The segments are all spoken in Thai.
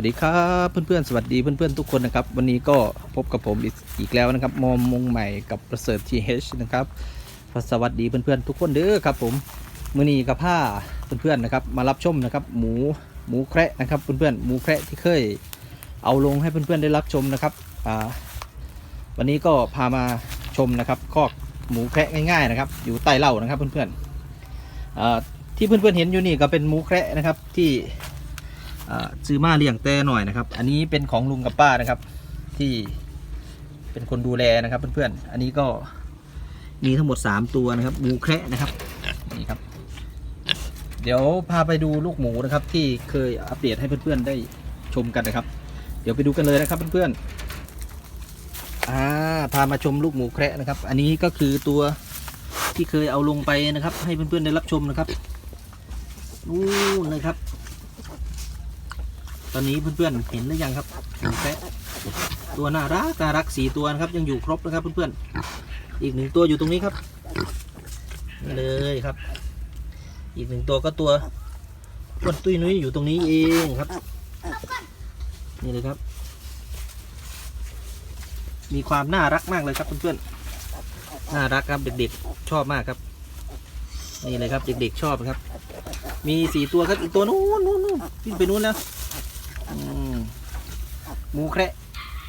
วัสดีครับเพื่อนๆสวัสดีเพื่อนๆทุกคนนะครับ วันนี้ก็พบกับผมอีกแล้วนะครับมอมมงใหม่กับประเสริฐทีเฮนะครับสวัสดีเพื่อนๆทุกคนเด้อครับผมมือนีกับผ้าเพื่อนๆนะครับ มารับชมนะครับ หมูหมูแคระนะครับเพื่อนๆหมูแคระที่เคย เอาลงให้เพื่อนๆได้รับชมนะครับวันนี้ก็พามาชมนะครับคอกหมูแคระง่ายๆนะครับ อยู่ใต้เหล้านะครับเพื่อนๆที่เพื่อนๆเห็นอยู่นี่ก็เป็นหมูแคระนะครับที่ ซื้อมาเลี้ยงแต่หน่อยนะครับ อันนี้เป็นของลุงกับป้านะครับ ที่เป็นคนดูแลนะครับเพื่อนๆ อันนี้ก็มีทั้งหมด 3 ตัวนะครับหมูแคระนะครับนี่ครับ เดี๋ยวพาไปดูลูกหมูนะครับ ที่เคยอัปเดตให้เพื่อนๆได้ชมกันนะครับ เดี๋ยวไปดูกันเลยนะครับเพื่อนๆอ่าพามาชมลูกหมูแคระนะครับ อันนี้ก็คือตัวที่เคยเอาลงไปนะครับ ให้เพื่อนๆได้รับชมนะครับนู่นเลยครับ อนนี้เพื่อนๆเห็นหรือยังครับแพะตัวน่ารักน่ารักสีตัวนะครับ ยังอยู่ครบนะครับเพื่อนๆอีกหนึ่งตัวอยู่ตรงนี้ครับนี่เลยครับ อีกหนึ่งตัวก็ตัวอ้วนตุ้ยนุ้ยอยู่ตรงนี้เองครับ นี่เลยครับ มีความน่ารักมากเลยครับเพื่อนๆน่ารักครับเด็กๆ ชอบมากครับนี่เลยครับเด็กๆชอบครับ มีสี่ตัวครับอีกตัวนู้นนู้นนู้นวิ่งไปนู้นแล้ว หมูแคระ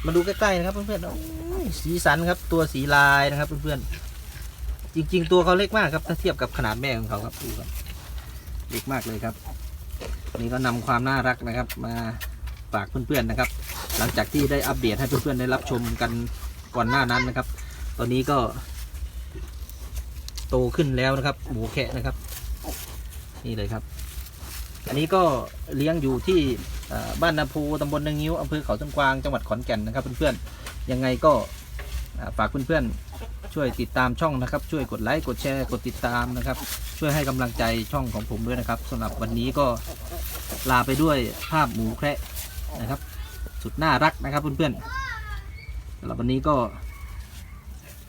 มาดูใกล้ๆนะครับเพื่อนๆโอ้ยสีสันครับตัวสีลายนะครับเพื่อนๆจริง ๆ ตัวเขาเล็กมากครับถ้าเทียบกับขนาดแม่ของเขาครับดูครับเล็กมากเลยครับนนี้ก็นำความน่ารักนะครับ มาฝากเพื่อนๆนะครับ หลังจากที่ได้อัปเดตให้เพื่อนๆได้รับชมกันก่อนหน้านั้นนะครับ ตอนนี้ก็ โตขึ้นแล้วนะครับ หมูแคะนะครับ นี่เลยครับ อันนี้ก็เลี้ยงอยู่ที่บ้านนาภูตำบลนางงิ้วอำเภอเขาต้นกวางจังหวัดขอนแก่นนะครับเพื่อนๆยังไงก็ฝากเพื่อนๆช่วยติดตามช่องนะครับ ช่วยกดไลค์กดแชร์กดติดตามนะครับ ช่วยให้กำลังใจช่องของผมด้วยนะครับสำหรับวันนี้ก็ลาไปด้วยภาพหมูแคระนะครับ สุดน่ารักนะครับเพื่อนๆสำหรับวันนี้ก็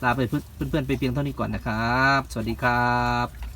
ลาไปเพื่อนๆไปเพียงเท่านี้ก่อนนะครับ สวัสดีครับ